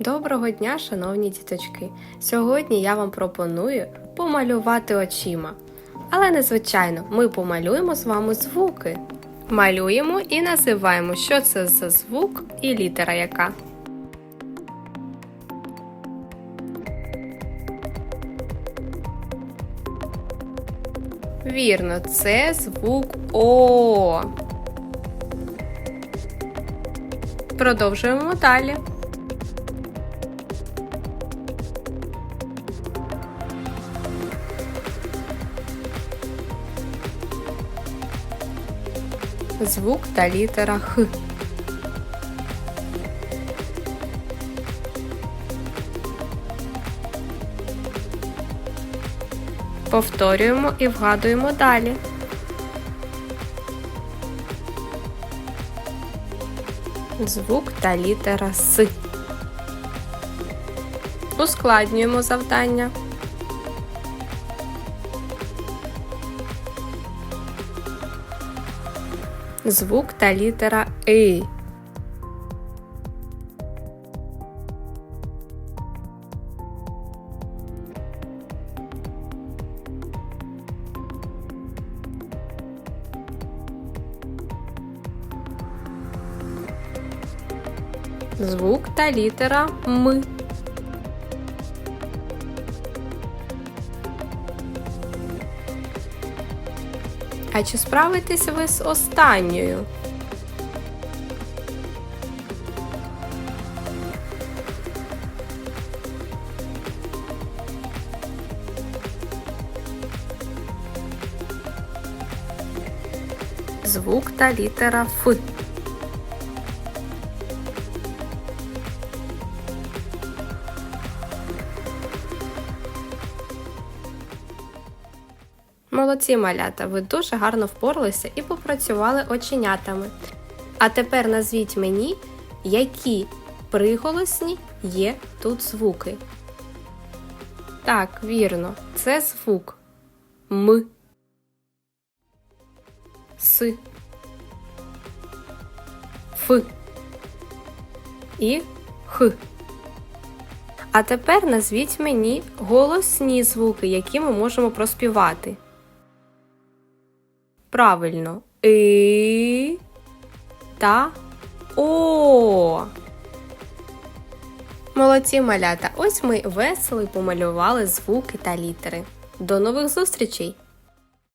Доброго дня, шановні діточки! Сьогодні я вам пропоную помалювати очима. Але незвичайно, ми помалюємо з вами звуки. Малюємо і називаємо, що це за звук і літера яка. Вірно, це звук О. Продовжуємо далі. Звук та літера Х. Повторюємо і вгадуємо далі. Звук та літера С. Ускладнюємо завдання. Звук та літера И. Звук та літера М. А чи справитесь ви з останньою? Звук та літера Ф. Молодці малята, ви дуже гарно впоралися і попрацювали оченятами. А тепер назвіть мені, які приголосні є тут звуки. Так, вірно, це звук М. С. Ф. І Х. А тепер назвіть мені голосні звуки, які ми можемо проспівати. Правильно, и та о. Молодці малята. Ось ми весело помалювали звуки та літери. До нових зустрічей!